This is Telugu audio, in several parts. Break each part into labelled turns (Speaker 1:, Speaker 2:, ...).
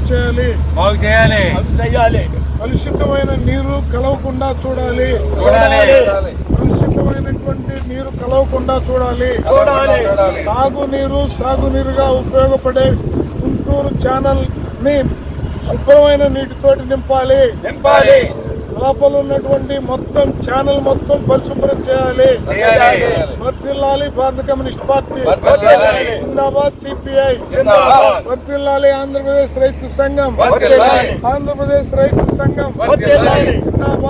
Speaker 1: బాగు చేయాలి.
Speaker 2: అవి చేయాలి.
Speaker 3: కలుషితమైన నీరు కలవకుండా చూడాలి.
Speaker 2: చూడాలి.
Speaker 3: కలుషితమైనటువంటి నీరు కలవకుండా చూడాలి.
Speaker 2: చూడాలి.
Speaker 3: సాగునీరు సాగునీరుగా ఉపయోగపడే గుంటూరు ఛానల్ని శుభ్రమైన నీటితోటి నింపాలి.
Speaker 2: నింపాలి.
Speaker 3: లోపల ఉన్నటువంటి మొత్తం ఛానల్ మొత్తం పరిశుభ్రం చేయాలి. వర్తిల్లాలి భారత కమ్యూనిస్ట్ పార్టీ. జిందాబాద్ సిపిఐ. వర్తిల్లాలి ఆంధ్రప్రదేశ్ రైతు సంఘం. ఆంధ్రప్రదేశ్ రైతు సంఘం. జిందాబాద్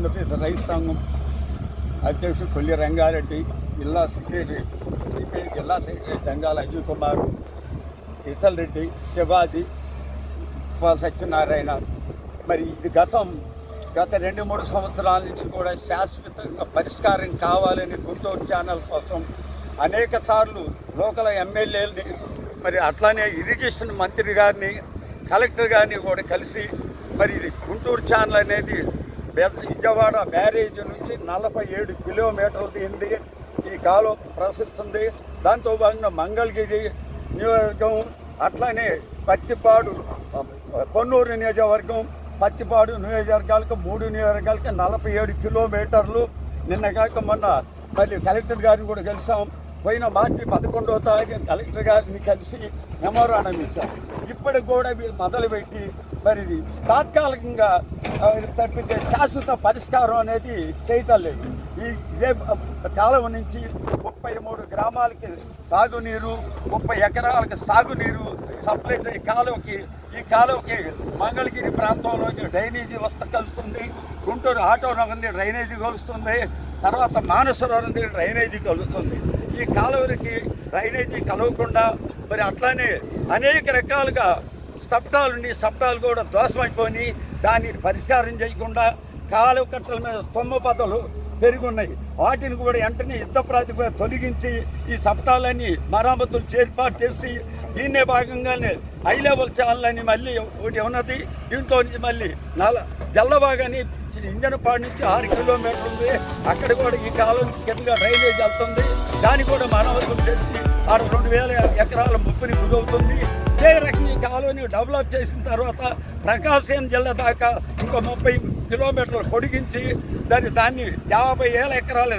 Speaker 4: ఆంధ్రప్రదేశ్ రైతు సంఘం అధ్యక్షుడు కొల్లి రంగారెడ్డి జిల్లా సెక్రటరీ సిపిఐ జిల్లా సెక్రటరీ దంగాల అజయ్ కుమార్ ఇతల్ రెడ్డి శివాజీ సత్యనారాయణ. మరి ఇది గతం. గత రెండు మూడు సంవత్సరాల నుంచి కూడా శాశ్వతంగా పరిష్కారం కావాలని గుంటూరు ఛానల్ కోసం అనేక సార్లు లోకల్ ఎమ్మెల్యేలని మరి అట్లానే ఇరిగేషన్ మంత్రి గారిని కలెక్టర్ గారిని కూడా కలిసి మరి ఇది గుంటూరు ఛానల్ అనేది విజయవాడ బ్యారేజ్ నుంచి నలభై ఏడు కిలోమీటర్లు దిగింది. ఈ కాలువ ప్రవహిస్తుంది. దాంతో భాగంగా మంగళగిరి నియోజకవర్గం అట్లానే పత్తిపాడు పొన్నూరు నియోజకవర్గం పత్తిపాడు నియోజకవర్గాలకు మూడు నియోజకవర్గాలకి నలభై ఏడు కిలోమీటర్లు. నిన్న కాక మొన్న మళ్ళీ కలెక్టర్ గారిని కూడా కలిసాం పోయిన మార్చి పదకొండవ తారీఖు కలెక్టర్ గారిని కలిసి మెమోరాండం ఇచ్చాం. ఇప్పటికి కూడా మీరు మొదలుపెట్టి మరి తాత్కాలికంగా తప్పితే శాశ్వత పరిష్కారం అనేది చేయటం లేదు ఈ ఇదే కాలం నుంచి ముప్పై మూడు గ్రామాలకి తాగునీరు ముప్పై ఎకరాలకి సాగునీరు సప్లై చేసే కాలువకి ఈ కాలువకి మంగళగిరి ప్రాంతంలోకి డ్రైనేజీ వస్త కలుస్తుంది. గుంటూరు ఆటో నగర్ నుండి డ్రైనేజీ కలుస్తుంది. తర్వాత మానసరోవరం నుండి డ్రైనేజీ కలుస్తుంది. ఈ కాలువలకి డ్రైనేజీ కలవకుండా మరి అట్లానే అనేక రకాలుగా సప్తాలు ఉండి సప్తాలు కూడా దోషమైపోయి దాన్ని పరిష్కారం చేయకుండా కాలువ కట్టల మీద తొమ్మ పదలు పెరుగున్నాయి. వాటిని కూడా వెంటనే యుద్ధ ప్రాతిపదిక తొలగించి ఈ సప్తాలన్నీ మరామతులు చేర్పాటు చేసి దీన్నే భాగంగానే హై లెవెల్ ఛానల్ మళ్ళీ ఒకటి ఉన్నది. దీంట్లో నుంచి మళ్ళీ నల జల్లబాగాని ఇంజనపాడు నుంచి ఆరు కిలోమీటర్లు ఉంది. అక్కడ కూడా ఈ కాలం కిందగా డ్రైనేజ్ వెళ్తుంది. దాన్ని కూడా మరమ్మతులు చేసి ఆరు రెండు వేల ఎకరాల ముప్పుని గురవుతుంది. ఇదే కాలువని డెవలప్ చేసిన తర్వాత ప్రకాశం జిల్లా దాకా ఇంకో ముప్పై కిలోమీటర్లు పొడిగించి దాన్ని దాన్ని యాభై ఏళ్ళ ఎకరాల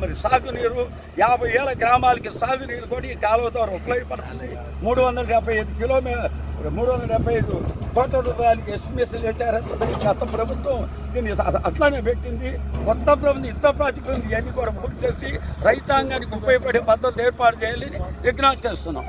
Speaker 4: మరి సాగునీరు యాభై ఏళ్ళ గ్రామాలకి సాగునీరు కూడా ఈ కాలువ ద్వారా ఉపయోగపడాలి మూడు వందల డెబ్బై ఐదు కిలోమీటర్ మూడు వందల డెబ్బై ఐదు కోట్ల రూపాయలకి ఎస్టిమేషన్ చేశారు గత ప్రభుత్వం దీన్ని అట్లానే పెట్టింది. కొత్త ప్రభుత్వం యుద్ధ ప్రాజెక్టులు ఇవన్నీ కూడా పూర్తి చేసి రైతాంగానికి ఉపయోగపడే పద్ధతి ఏర్పాటు చేయాలని విజ్ఞప్తి చేస్తున్నాం.